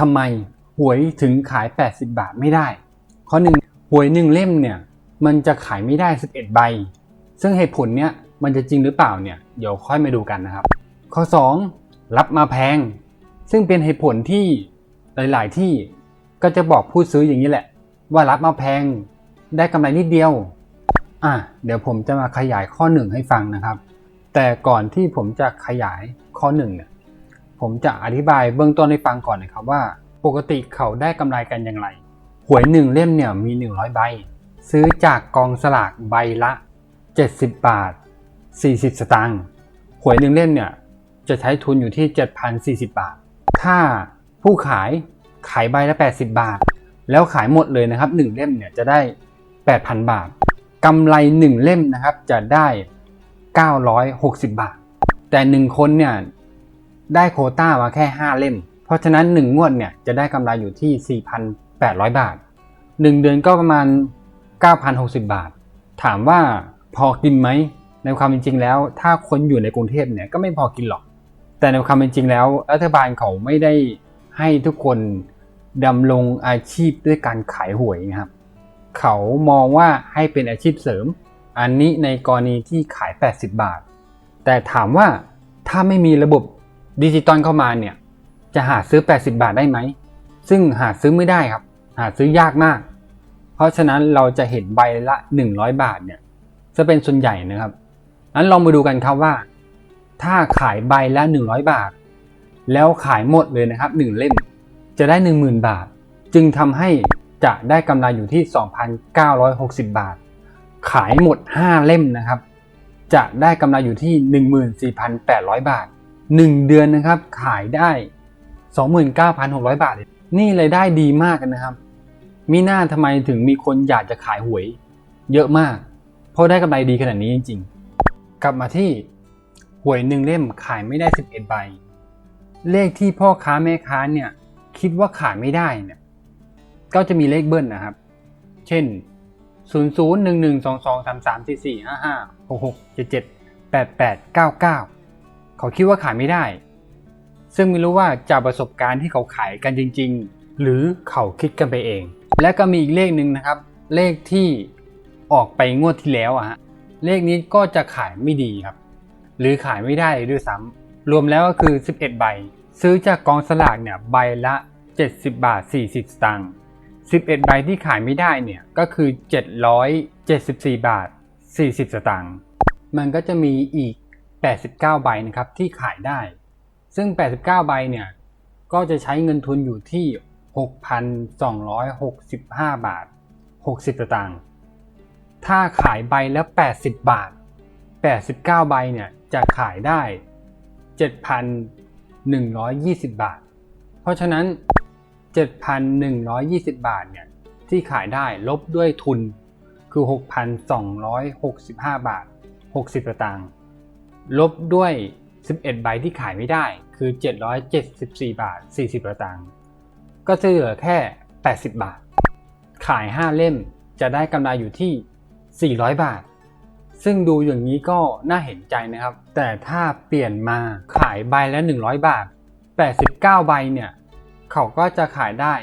ทำไมหวยถึงขาย 80 บาทไม่ได้ ข้อหนึ่งหวยหนึ่งเล่มเนี่ยมันจะขายไม่ได้ 11 ใบ ซึ่งเหตุผลเนี้ยมันจะจริงหรือเปล่าเนี่ยเดี๋ยวค่อยมาดูกันนะครับ ข้อ 2 รับมาแพง ซึ่งเป็นเหตุผลที่หลาย ๆ ที่ก็จะบอกผู้ซื้ออย่างนี้แหละ ว่ารับมาแพงได้กำไรนิดเดียว อะเดี๋ยวผมจะมาขยายข้อหนึ่งให้ฟังนะครับ แต่ก่อนที่ผมจะขยายข้อหนึ่งเนี่ย ผมจะอธิบายเบื้องต้นให้ฟังก่อนนะครับว่า ปกติเขาได้กำไรกันอย่างไร หวยหนึ่งเล่มเนี่ยมี 100 ใบ ซื้อจากกองสลากใบละ 70 บาท 40 สตางค์หวยหนึ่งเล่มเนี่ยจะใช้ทุนอยู่ที่ 7,040 บาท ถ้าผู้ขายขายใบละ 80 บาท แล้วขายหมดเลยนะครับ1เล่มเนี่ยจะได้ 8,000 บาทกำไร 1 เล่มนะครับจะได้ 960 บาท แต่ 1 คนเนี่ย ได้โคต้ามาแค่ 5 เล่ม เพราะฉะนั้น 1 งวดเนี่ยจะได้กำไรอยู่ที่ 4,800 บาท 1 เดือนก็ประมาณ 9,060 บาท ถามว่าพอกินไหม ในความเป็นจริงแล้ว ถ้าคนอยู่ในกรุงเทพเนี่ยก็ไม่พอกินหรอก แต่ในความเป็นจริงแล้ว รัฐบาลเขาไม่ได้ให้ทุกคนดำรงอาชีพด้วยการขายหวยนะครับ เขามองว่าให้เป็นอาชีพเสริม อันนี้ในกรณีที่ขาย 80 บาท แต่ถามว่าถ้าไม่มีระบบ ดิจิตอลเข้ามาเนี่ย จะหาซื้อ 80 บาทได้ไหม ซึ่งหาซื้อไม่ได้ครับ หาซื้อยากมาก เพราะฉะนั้นเราจะเห็นใบละ 100 บาทเนี่ย จะเป็นส่วนใหญ่นะครับนั้นลองมาดูกันครับว่า ถ้าขายใบละ 100 บาท แล้วขายหมดเลยนะครับ 1 เล่ม จะได้ 10,000 บาท จึงทำให้จะได้กำไรอยู่ที่ 2,960 บาท ขายหมด 5 เล่มนะครับ จะได้กำไรอยู่ที่ 14,800 บาท 1 เดือนนะครับขายได้ 29,600 บาท นี่รายได้ดีมากนะครับ มีหน้าทำไมถึงมีคนอยากจะขายหวย เยอะมาก เพราะได้กำไรดีขนาดนี้จริง ๆ กลับมาที่หวยหนึ่งเล่มขายไม่ได้ 11 ใบ เลขที่พ่อค้าแม่ค้าเนี่ยคิดว่าขายไม่ได้เนี่ยก็จะมีเลขเบิ้ลนะครับ เช่น 0 0 1 1 2 2 3 3 4 4 5 5 6 6 7 7 8 8 9 9 เขาคิดว่าขายไม่ได้ ซึ่งไม่รู้ว่าจากประสบการณ์ที่เขาขายกันจริง ๆ หรือเขาคิดกันไปเอง และก็มีอีกเลขหนึ่งนะครับ เลขที่ออกไปงวดที่แล้วอะฮะเลขนี้ก็จะขายไม่ดีครับ หรือขายไม่ได้ด้วยซ้ำรวมแล้วก็คือ 11 ใบ ซื้อจากกองสลากเนี่ยใบละ 70 บาท 40 สตางค์11 ใบที่ขายไม่ได้เนี่ยก็คือ 774 บาท 40 สตางค์ มันก็จะมีอีก 89 ใบนะครับที่ขายได้ ซึ่ง 89 ใบเนี่ยก็จะใช้เงินทุนอยู่ที่ 6,265 บาท 60 สตางค์ ถ้าขายใบละ 80 บาท 89 ใบเนี่ยจะขายได้ 7,120 บาท เพราะฉะนั้น 7,120 บาทเนี่ยที่ขายได้ลบด้วยทุนคือ 6,265 บาท 60 สตางค์ ลบด้วย 11 ใบที่ขายไม่ได้คือ 774 บาท 40สตางค์ก็จะเหลือแค่ 80 บาท ขาย 5 เล่มจะได้กำไรอยู่ที่ 400 บาท ซึ่งดูอย่างนี้ก็น่าเห็นใจนะครับ แต่ถ้าเปลี่ยนมาขายใบละ 100 บาท 89 ใบเนี่ย เขาก็จะขายได้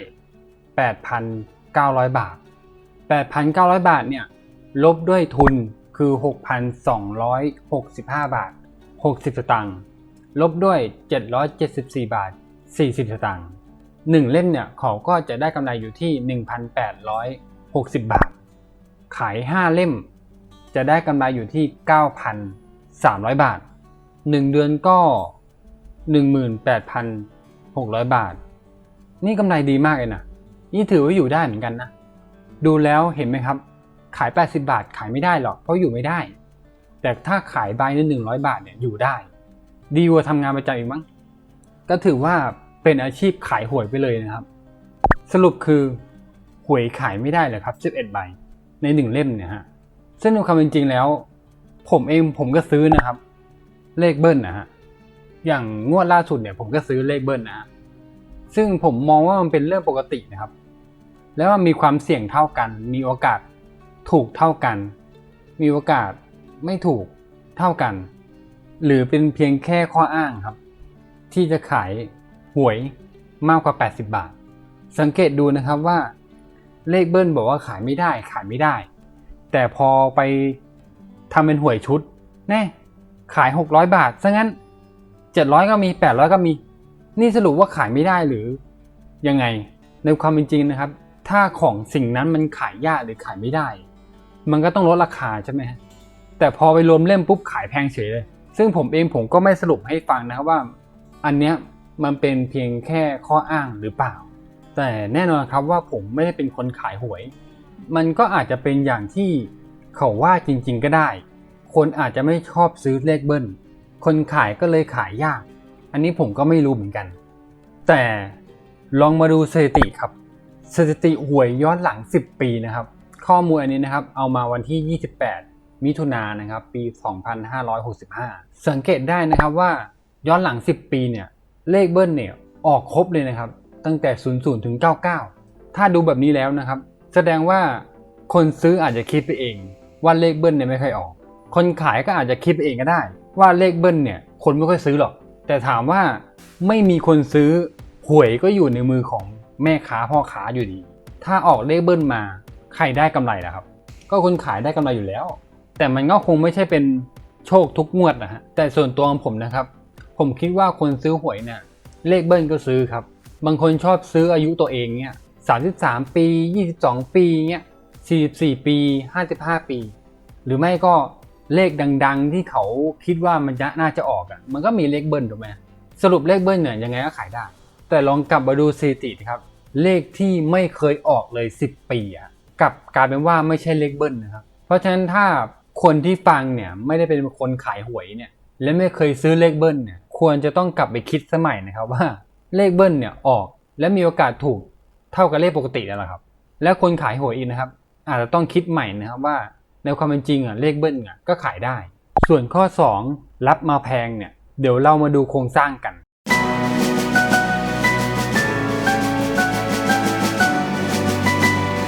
8,900 บาท 8,900 บาทเนี่ย ลบด้วยทุน คือ 6,265 บาท 60 สตางค์ลบด้วย 774 บาท 40 สตางค์1เล่มเนี่ยเขาก็จะได้กำไรอยู่ที่ 1,860 บาท ขาย 5 เล่ม จะได้กำไรอยู่ที่ 9,300 บาท 1 เดือนก็ 18,600 บาท นี่กำไรดีมากเลยนะ นี่ถือว่าอยู่ได้เหมือนกันนะ ดูแล้วเห็นไหมครับ ขาย 80 บาทขายไม่ได้หรอกเพราะอยู่ไม่ได้ แต่ถ้าขายใบละ100บาทเนี่ยอยู่ได้ ดีกว่าทำงานประจำอีกมั้งก็ถือว่าเป็นอาชีพขายหวยไปเลยนะครับ สรุปคือหวยขายไม่ได้เลยครับ 11 ใบในหนึ่งเล่มเนี่ยฮะซึ่งในความเป็นจริงแล้ว ผมเองผมก็ซื้อนะครับ เลขเบิ้ลนะฮะอย่างงวดล่าสุดเนี่ยผมก็ซื้อเลขเบิ้ลนะฮะซึ่งผมมองว่ามันเป็นเรื่องปกตินะครับ แล้วมันมีความเสี่ยงเท่ากัน มีโอกาส ถูกเท่ากัน มีโอกาสไม่ถูกเท่ากัน หรือเป็นเพียงแค่ข้ออ้างครับ ที่จะขายหวยมากกว่า 80 บาท สังเกตดูนะครับว่า เลขเบิ้ลบอกว่าขายไม่ได้ขายไม่ได้ แต่พอไปทำเป็นหวยชุดแน่ขาย 600 บาทซะงั้น 700 ก็มี 800 ก็มี นี่สรุปว่าขายไม่ได้หรือยังไงในความเป็นจริงนะครับ ถ้าของสิ่งนั้นมันขายยากหรือขายไม่ได้ มันก็ต้องลดราคาใช่ไหมฮะแต่พอไปรวมเล่มปุ๊บขายแพงเฉยเลย ซึ่งผมเองผมก็ไม่สรุปให้ฟังนะครับว่า อันเนี้ยมันเป็นเพียงแค่ข้ออ้างหรือเปล่า แต่แน่นอนครับว่าผมไม่ได้เป็นคนขายหวย มันก็อาจจะเป็นอย่างที่เขาว่าจริง ๆ ก็ได้ คนอาจจะไม่ชอบซื้อเลขเบิ้ล คนขายก็เลยขายยาก อันนี้ผมก็ไม่รู้เหมือนกัน แต่ลองมาดูสถิติครับ สถิติหวยย้อนหลัง 10 ปีนะครับ ข้อมูลอันนี้นะครับ เอามาวันที่ 28 มิถุนายนนะครับ ปี 2565 สังเกตได้นะครับว่าย้อนหลัง 10 ปีเนี่ย เลขเบิ้ลเนี่ยออกครบเลยนะครับ ตั้งแต่ 00 ถึง 99 ถ้าดูแบบนี้แล้วนะครับ แสดงว่าคนซื้ออาจจะคิดไปเอง ว่าเลขเบิ้ลเนี่ยไม่ค่อยออก คนขายก็อาจจะคิดไปเองก็ได้ ว่าเลขเบิ้ลเนี่ยคนไม่ค่อยซื้อหรอก แต่ถามว่าไม่มีคนซื้อหวยก็อยู่ในมือของแม่ค้าพ่อค้าอยู่ดี ถ้าออกเลขเบิ้ลมา ใครได้กำไรล่ะครับ ก็คนขายได้กำไรอยู่แล้ว แต่มันก็คงไม่ใช่เป็นโชคทุกงวดนะฮะแต่ส่วนตัวของผมนะครับ ผมคิดว่าคนซื้อหวยเนี่ยเลขเบิ้ลก็ซื้อครับ บางคนชอบซื้ออายุตัวเองเนี่ย33ปี22ปีเนี่ย44ปี55ปี หรือไม่ก็เลขดัง ๆ ที่เขาคิดว่ามันจะน่าจะออกอะ่ะ มันก็มีเลขเบิ้ลถูกไหมสรุปเลขเบิ้ลเนี่ยยังไงก็ขายได้ แต่ลองกลับมาดูสถิติครับ เลขที่ไม่เคยออกเลย 10 ปีอะ กลับกลายเป็นว่าไม่ใช่เลขเบิ้ลนะครับ เพราะฉะนั้นถ้าคนที่ฟังเนี่ยไม่ได้เป็นคนขายหวยเนี่ยและไม่เคยซื้อเลขเบิ้ลเนี่ยควรจะต้องกลับไปคิดสมัยนะครับว่าเลขเบิ้ลเนี่ยออก และมีโอกาสถูกเท่ากับเลขปกติแล้วครับ และคนขายหวยอีกนะครับ อาจจะต้องคิดใหม่นะครับว่าในความเป็นจริงอะเลขเบิ้ลอะก็ขายได้ ส่วนข้อ 2 รับมาแพงเนี่ยเดี๋ยวเรามาดูโครงสร้างกัน